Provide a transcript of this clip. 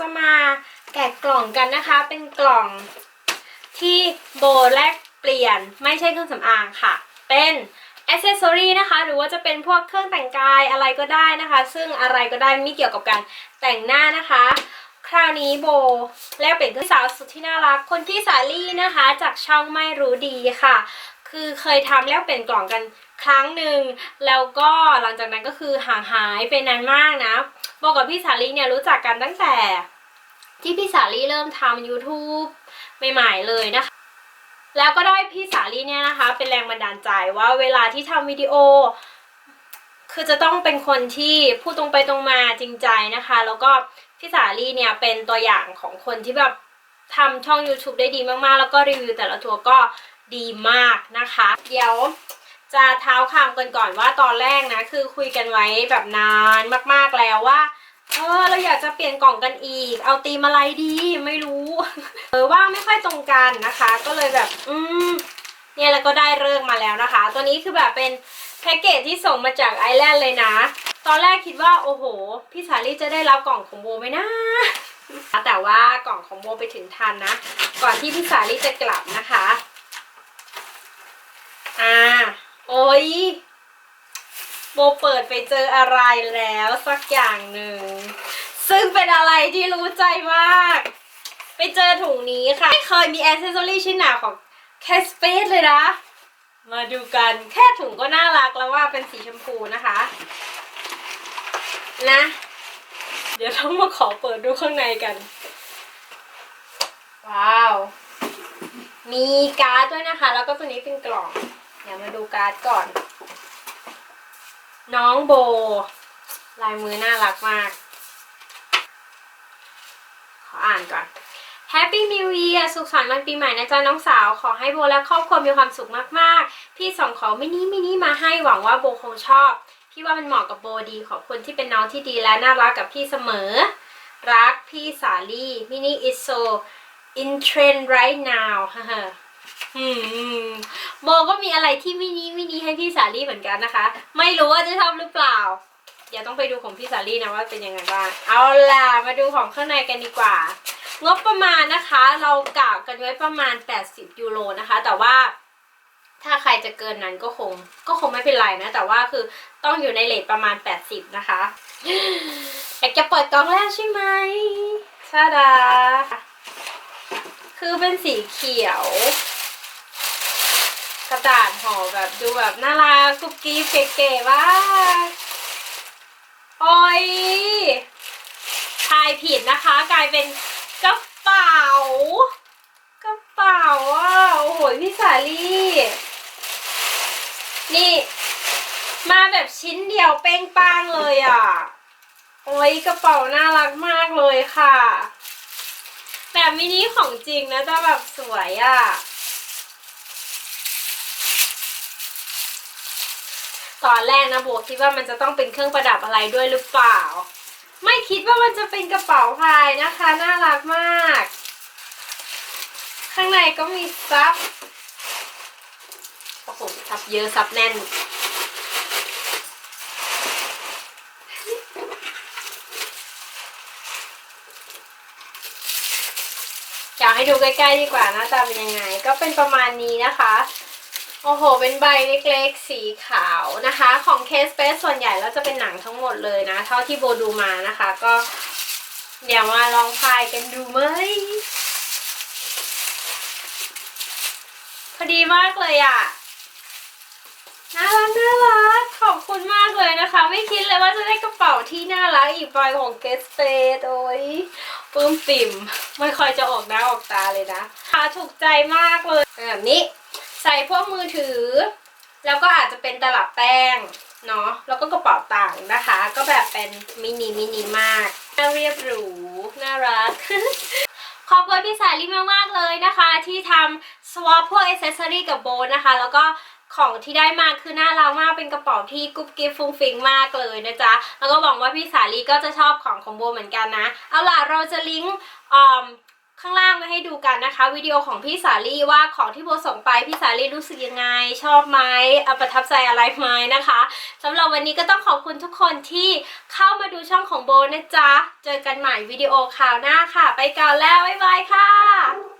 จะมาแกะกล่องกันนะคะ เป็นกล่องที่โบแลกเปลี่ยนไม่ใช่เครื่องสำอางค่ะ เป็นอ c เซสซอรีนะคะ หรือว่าจะเป็นพวกเครื่องแต่งกายอะไรก็ได้นะคะ ซึ่งอะไรก็ได้ไม่เกี่ยวกับการแต่งหน้านะคะ คราวนี้โบแลกเปลี่ยนกับสาวสุดที่น่ารัก คนที่สาลี่นะคะ จากช่องไม่รู้ดีค่ะ คือเคยทำแลกเปลี่ยนกล่องกัน ครั้งหนึ่งแล้วก็หลังจากนั้นก็คือห่างหายไปนานมากนะโบกับพี่สาลีเนี่ยรู้จักกันตั้งแต่ ที่พี่สาลีเริ่มทำ YouTube ใหม่ๆเลยนะคะ แล้วก็ได้พี่สาลีเนี่ยนะคะ เป็นแรงบันดาลใจว่าเวลาที่ทำวิดีโอ คือจะต้องเป็นคนที่พูดตรงไปตรงมาจริงใจนะคะ แล้วก็พี่สาลีเนี่ยเป็นตัวอย่างของคนที่แบบทำช่อง YouTube ได้ดีมากๆ แล้วก็รีวิวแต่ละตัวก็ดีมากนะคะ เดี๋ยว จะเท้าความกันก่อนว่าตอนแรกนะ คือคุยกันไว้แบบนานมากๆแล้วว่าเออเราอยากจะเปลี่ยนกล่องกันอีก เอาตีมอะไรดีไม่รู้เออว่างไม่ค่อยตรงกันนะคะ ก็เลยแบบ อืมเนี่ยแล้วก็ได้เรื่องมาแล้วนะคะ ตัวนี้คือแบบเป็นแพ็กเกจที่ส่งมาจากไอร์แลนด์เลยนะ ตอนแรกคิดว่าโอ้โห พี่สาลี่จะได้รับกล่องของโบไหมนะ แต่ว่ากล่องของโบไปถึงทันนะ ก่อนที่พี่สาลี่จะกลับนะคะ อ่า โอ้ ยโบเปิดไปเจออะไรแล้วสักอย่างหนึ่ง ซึ่งเป็นอะไรที่รู้ใจมาก ไปเจอถุงนี้ค่ะ ไม่เคยมีอ c เซสซอรี่ชิ้นหนาของแคสเปซเลยนะ มาดูกันแค่ถุงก็น่ารักแล้วว่าเป็นสีชมพูนะคะ นะ เดี๋ยวต้องมาขอเปิดดูข้างในกัน ว้าว มีการ์ดด้วยนะคะ แล้วก็ตัวนี้เป็นกล่อง ดี๋ยวมาดูการ์ดก่อน น้องโบ ลายมือน่ารักมาก ขออ่านก่อน Happy New Year สุขสันต์วันปีใหม่นะจ๊ะน้องสาว ขอให้โบและครอบครัวมีความสุขมากๆ พี่ส่งของมินิมินิมาให้หวังว่าโบคงชอบ พี่ว่ามันเหมาะกับโบดีขอบคุณที่เป็นน้องที่ดีและน่ารักกับพี่เสมอ รักพี่สาลี่มินิ is so in trend right now ฮ่าฮ่าอืม โบก็มีอะไรที่มินิมินิให้พี่สาลี่เหมือนกันนะคะ ไม่รู้ว่าจะชอบหรือเปล่า เดี๋ยวต้องไปดูของพี่สาลี่นะว่าเป็นยังไงบ้าง เอาล่ะมาดูของข้างในกันดีกว่า งบประมาณนะคะ เรากะกันไว้ประมาณ 80 ยูโรนะคะ แต่ว่าถ้าใครจะเกินนั้นก็คง ก็คงไม่เป็นไรนะ แต่ว่าคือต้องอยู่ในเลทประมาณ 80 นะคะอยากจะเปิดกล่องแรกใช่ไหมชาดา คือเป็นสีเขียว กระดาษห่อแบบดูแบบน่ารักกุ๊กกิ๊บเก๋ๆมากโอ้ยทายผิดนะคะ กลายเป็นกระเป๋ากระเป๋าอะโอ้โหพี่สาลี่นี่ มาแบบชิ้นเดียวเป้งป้างเลยอะ โอ้ยกระเป๋าน่ารักมากเลยค่ะ แบบมินิของจริงนะจะแบบสวยอะ ตอนแรกนะโบคิดว่ามันจะต้องเป็นเครื่องประดับอะไรด้วยหรือเปล่า ไม่คิดว่ามันจะเป็นกระเป๋าพายนะคะ น่ารักมาก ข้างในก็มีซับโอ้โหซับเยอะซับแน่นอยากให้ดูใกล้ๆดีกว่าหน้าตาเป็นยังไง ก็เป็นประมาณนี้นะคะ โอ้โห เป็นใบเล็กๆสีขาวนะคะ ของเคสเปสส่วนใหญ่แล้วจะเป็นหนังทั้งหมดเลยนะ เท่าที่โบดูมานะคะ ก็เดี๋ยวมาลองพายกันดูไหมพอดีมากเลยอะ่ะน่ารักน่ารักขอบคุณมากเลยนะคะ ไม่คิดเลยว่าจะได้กระเป๋าที่น่ารักอีกใบของเกสเปดโอ้ยปลื้มปิ่ม ไม่ค่อยจะออกหน้าออกตาเลยนะค่ะถูกใจมากเลยแบบนี้ ใส่พวกมือถือ แล้วก็อาจจะเป็นตลับแป้งเนาะแล้วก็กระเป๋าตังนะคะ ก็แบบเป็นมินิมินิมากน่าเรียบหรูน่ารักขอบคุณพี่สายลิมากๆเลยนะคะ ที่ทำสวอปพวกอ c เซสซอรี่กับโบนะคะ แล้วก็ของที่ได้มาคือน่ารักมากเป็นกระเป๋าที่กุ๊บกิ๊บฟุ้งฟิงมากเลยนะจ๊ะ แล้วก็หวังว่าพี่สาลีก็จะชอบของของโบเหมือนกันนะ เอาล่ะเราจะลิงก์ ข้างล่างไว้ให้ดูกันนะคะวิดีโอของพี่สาลี่ว่าของที่โบส่งไปพี่สาลี่รู้สึกยังไง ชอบไหมเอาประทับใจอะไรไหมนะคะสำหรับวันนี้ก็ต้องขอบคุณทุกคนที่เข้ามาดูช่องของโบนะจ๊ะ เจอกันใหม่วิดีโอคราวหน้าค่ะ ไปก่อนแล้ว บ๊ายบายค่ะ